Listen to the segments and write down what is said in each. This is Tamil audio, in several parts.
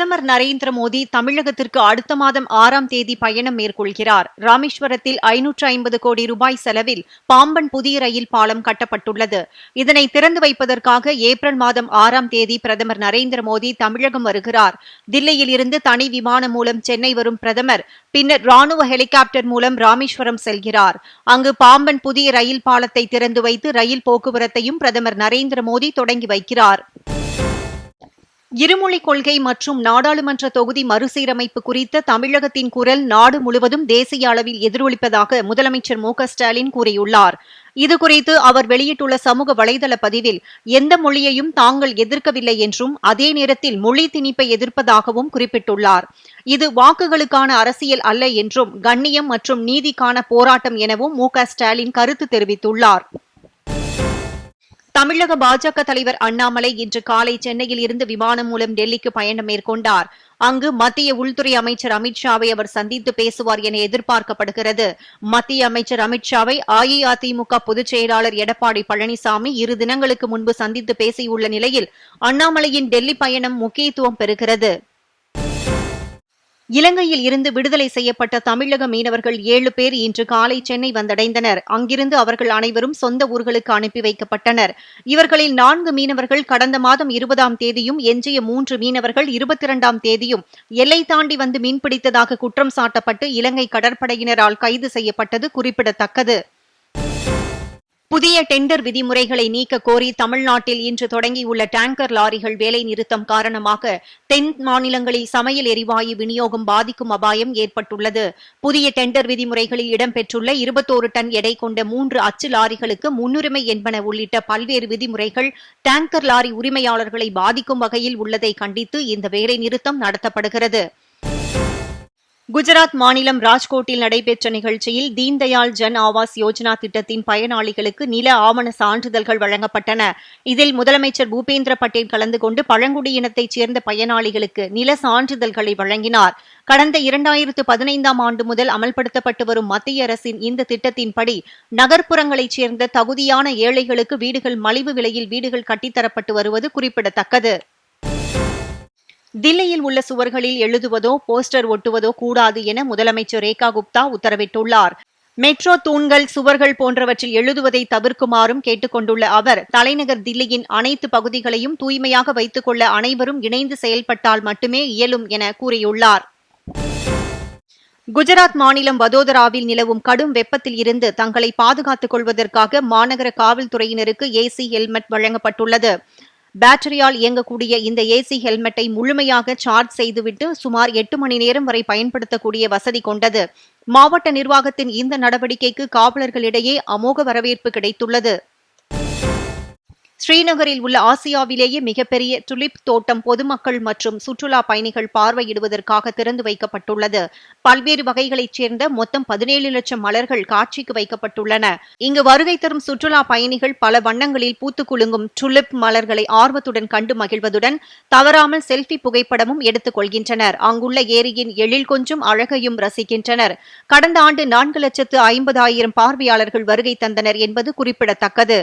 பிரதமர் நரேந்திர மோடி தமிழகத்திற்கு அடுத்த மாதம் ஆறாம் தேதி பயணம் மேற்கொள்கிறார். ராமேஸ்வரத்தில் ஐநூற்று ஐம்பது கோடி ரூபாய் செலவில் பாம்பன் புதிய ரயில் பாலம் கட்டப்பட்டுள்ளது. இதனை திறந்து வைப்பதற்காக ஏப்ரல் மாதம் ஆறாம் தேதி பிரதமர் நரேந்திர மோடி தமிழகம் வருகிறார். தில்லியில் இருந்து தனி விமானம் மூலம் சென்னை வரும் பிரதமர் பின்னர் ராணுவ ஹெலிகாப்டர் மூலம் ராமேஸ்வரம் செல்கிறார். அங்கு பாம்பன் புதிய ரயில் பாலத்தை திறந்து வைத்து ரயில் போக்குவரத்தையும் பிரதமர் நரேந்திர மோடி தொடங்கி வைக்கிறார். இருமொழிக் கொள்கை மற்றும் நாடாளுமன்ற தொகுதி மறுசீரமைப்பு குறித்த தமிழகத்தின் குரல் நாடு முழுவதும் தேசிய அளவில் எதிரொலிப்பதாக முதலமைச்சர் மு ஸ்டாலின் கூறியுள்ளார். இதுகுறித்து அவர் வெளியிட்டுள்ள சமூக வலைதள பதிவில் எந்த மொழியையும் தாங்கள் எதிர்க்கவில்லை என்றும் அதே நேரத்தில் மொழி திணிப்பை எதிர்ப்பதாகவும் குறிப்பிட்டுள்ளார். இது வாக்குகளுக்கான அரசியல் அல்ல என்றும் கண்ணியம் மற்றும் நீதிக்கான போராட்டம் எனவும் மு ஸ்டாலின் கருத்து தெரிவித்துள்ளார். தமிழக பாஜக தலைவர் அண்ணாமலை இன்று காலை சென்னையில் இருந்து விமானம் மூலம் டெல்லிக்கு பயணம் மேற்கொண்டார். அங்கு மத்திய உள்துறை அமைச்சர் அமித்ஷாவை அவர் சந்தித்து பேசுவார் என எதிர்பார்க்கப்படுகிறது. மத்திய அமைச்சர் அமித்ஷாவை அஇஅதிமுக பொதுச் செயலாளர் எடப்பாடி பழனிசாமி இரு தினங்களுக்கு முன்பு சந்தித்து பேசியுள்ள நிலையில் அண்ணாமலையின் டெல்லி பயணம் முக்கியத்துவம் பெறுகிறது. இலங்கையில் இருந்து விடுதலை செய்யப்பட்ட தமிழக மீனவர்கள் ஏழு பேர் இன்று காலை சென்னை வந்தடைந்தனர். அங்கிருந்து அவர்கள் அனைவரும் சொந்த ஊர்களுக்கு அனுப்பி வைக்கப்பட்டனர். இவர்களில் நான்கு மீனவர்கள் கடந்த மாதம் இருபதாம் தேதியும் எஞ்சிய மூன்று மீனவர்கள் இருபத்தி இரண்டாம் தேதியும் எல்லை தாண்டி வந்து மீன்பிடித்ததாக குற்றம் சாட்டப்பட்டு இலங்கை கடற்படையினரால் கைது செய்யப்பட்டது குறிப்பிடத்தக்கது. புதிய டெண்டர் விதிமுறைகளை நீக்க கோரி தமிழ்நாட்டில் இன்று தொடங்கியுள்ள டேங்கர் லாரிகள் வேலை நிறுத்தம் காரணமாக தென் மாநிலங்களில் சமையல் எரிவாயு விநியோகம் பாதிக்கும் அபாயம் ஏற்பட்டுள்ளது. புதிய டெண்டர் விதிமுறைகளில் இடம்பெற்றுள்ள இருபத்தோரு டன் எடை கொண்ட மூன்று அச்சு லாரிகளுக்கு முன்னுரிமை என்பன உள்ளிட்ட பல்வேறு விதிமுறைகள் டேங்கர் லாரி உரிமையாளர்களை பாதிக்கும் வகையில் உள்ளதை கண்டித்து இந்த வேலை நிறுத்தம் நடத்தப்படுகிறது. குஜராத் மாநிலம் ராஜ்கோட்டில் நடைபெற்ற நிகழ்ச்சியில் தீன்தயாள் ஜன் ஆவாஸ் யோஜனா திட்டத்தின் பயனாளிகளுக்கு நில ஆவண சான்றிதழ்கள் வழங்கப்பட்டன. இதில் முதலமைச்சர் பூபேந்திர பட்டேல் கலந்து கொண்டு பழங்குடியினத்தைச் சேர்ந்த பயனாளிகளுக்கு நில சான்றிதழ்களை வழங்கினார். கடந்த இரண்டாயிரத்து பதினைந்தாம் ஆண்டு முதல் அமல்படுத்தப்பட்டு வரும் மத்திய அரசின் இந்த திட்டத்தின்படி நகர்ப்புறங்களைச் சேர்ந்த தகுதியான ஏழைகளுக்கு வீடுகள் மலிவு விலையில் வீடுகள் கட்டித்தரப்பட்டு வருவது குறிப்பிடத்தக்கது. தில்லியில் உள்ள சுவர்களில் எழுதுவதோ போஸ்டர் ஒட்டுவதோ கூடாது என முதலமைச்சர் ரேகா குப்தா உத்தரவிட்டுள்ளார். மெட்ரோ தூண்கள் சுவர்கள் போன்றவற்றில் எழுதுவதை தவிர்க்குமாறும் கேட்டுக் கொண்டுள்ள அவர் தலைநகர் தில்லியின் அனைத்து பகுதிகளையும் தூய்மையாக வைத்துக் கொள்ள அனைவரும் இணைந்து செயல்பட்டால் மட்டுமே இயலும் என கூறியுள்ளார். குஜராத் மாநிலம் வதோதராவில் நிலவும் கடும் வெப்பத்தில் இருந்து தங்களை பாதுகாத்துக் கொள்வதற்காக மாநகர காவல்துறையினருக்கு ஏசி ஹெல்மெட் வழங்கப்பட்டுள்ளது. பேட்டரியால் இயங்கக்கூடிய இந்த ஏசி ஹெல்மெட்டை முழுமையாக சார்ஜ் செய்துவிட்டு சுமார் எட்டு மணி நேரம் வரை பயன்படுத்தக்கூடிய வசதி கொண்டது. மாவட்ட நிர்வாகத்தின் இந்த நடவடிக்கைக்கு காவலர்களிடையே அமோக வரவேற்பு கிடைத்துள்ளது. ஸ்ரீநகரில் உள்ள ஆசியாவிலேயே மிகப்பெரிய டுலிப் தோட்டம் பொதுமக்கள் மற்றும் சுற்றுலா பயணிகள் பார்வையிடுவதற்காக திறந்து வைக்கப்பட்டுள்ளது. பல்வேறு வகைகளைச் சேர்ந்த மொத்தம் பதினேழு லட்சம் மலர்கள் காட்சிக்கு வைக்கப்பட்டுள்ளன. இங்கு வருகை தரும் சுற்றுலா பயணிகள் பல வண்ணங்களில் பூத்து குலுங்கும் டுலிப் மலர்களை ஆர்வத்துடன் கண்டு மகிழ்வதுடன் தவறாமல் செல்ஃபி புகைப்படமும் எடுத்துக் கொள்கின்றனர். அங்குள்ள ஏரியின் எழில் கொஞ்சம் அழகையும் ரசிக்கின்றனர். கடந்த ஆண்டு நான்கு லட்சத்து ஐம்பதாயிரம் பார்வையாளர்கள் வருகை தந்தனர் என்பது குறிப்பிடத்தக்கது.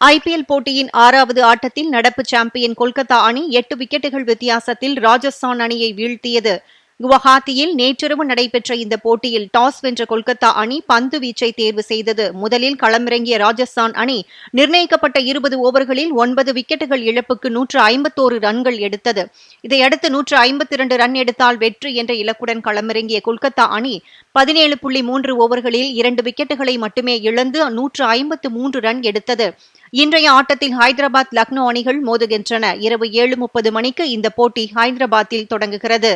ஐபிஎல் போட்டியின் ஆறாவது ஆட்டத்தில் நடப்பு சாம்பியன் கொல்கத்தா அணி எட்டு விக்கெட்டுகள் வித்தியாசத்தில் ராஜஸ்தான் அணியை வீழ்த்தியது. குவஹாத்தியில் நேற்றிரவு நடைபெற்ற இந்த போட்டியில் டாஸ் வென்ற கொல்கத்தா அணி பந்து வீச்சை தேர்வு செய்தது. முதலில் களமிறங்கிய ராஜஸ்தான் அணி நிர்ணயிக்கப்பட்ட இருபது ஓவர்களில் ஒன்பது விக்கெட்டுகள் இழப்புக்கு நூற்று ஐம்பத்தோரு ரன்கள் எடுத்தது. இதையடுத்து நூற்று ஐம்பத்தி இரண்டு ரன் எடுத்தால் வெற்றி என்ற இலக்குடன் களமிறங்கிய கொல்கத்தா அணி பதினேழு புள்ளி மூன்று ஓவர்களில் இரண்டு விக்கெட்டுகளை மட்டுமே இழந்து நூற்று ஐம்பத்து மூன்று ரன் எடுத்தது. இன்றைய ஆட்டத்தில் ஹைதராபாத் லக்னோ அணிகள் மோதுகின்றன. இரவு ஏழு முப்பது மணிக்கு இந்த போட்டி ஹைதராபாத்தில் தொடங்குகிறது.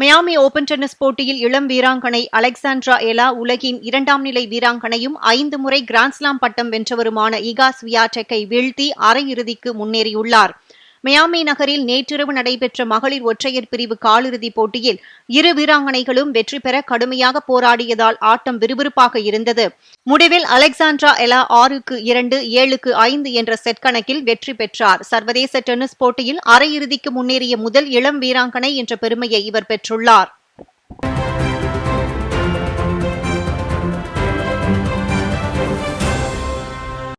மியாமி ஓபன் டென்னிஸ் போட்டியில் இளம் வீராங்கனை அலெக்சாண்ட்ரா எலா உலகின் இரண்டாம் நிலை வீராங்கனையும் ஐந்து முறை கிராண்ட்ஸ்லாம் பட்டம் வென்றவருமான இகா ஸ்வியாடெக்கை வீழ்த்தி அரையிறுதிக்கு முன்னேறியுள்ளார். மியாமி நகரில் நேற்றிரவு நடைபெற்ற மகளிர் ஒற்றையர் பிரிவு காலிறுதிப் போட்டியில் இரு வீராங்கனைகளும் வெற்றி பெற கடுமையாக போராடியதால் ஆட்டம் விறுவிறுப்பாக இருந்தது. முடிவில் அலெக்சாண்ட்ரா எலா ஆறுக்கு இரண்டு ஏழுக்கு ஐந்து என்ற செட் கணக்கில் வெற்றி பெற்றார். சர்வதேச டென்னிஸ் போட்டியில் அரையிறுதிக்கு முன்னேறிய முதல் இளம் வீராங்கனை என்ற பெருமையை இவர் பெற்றுள்ளார்.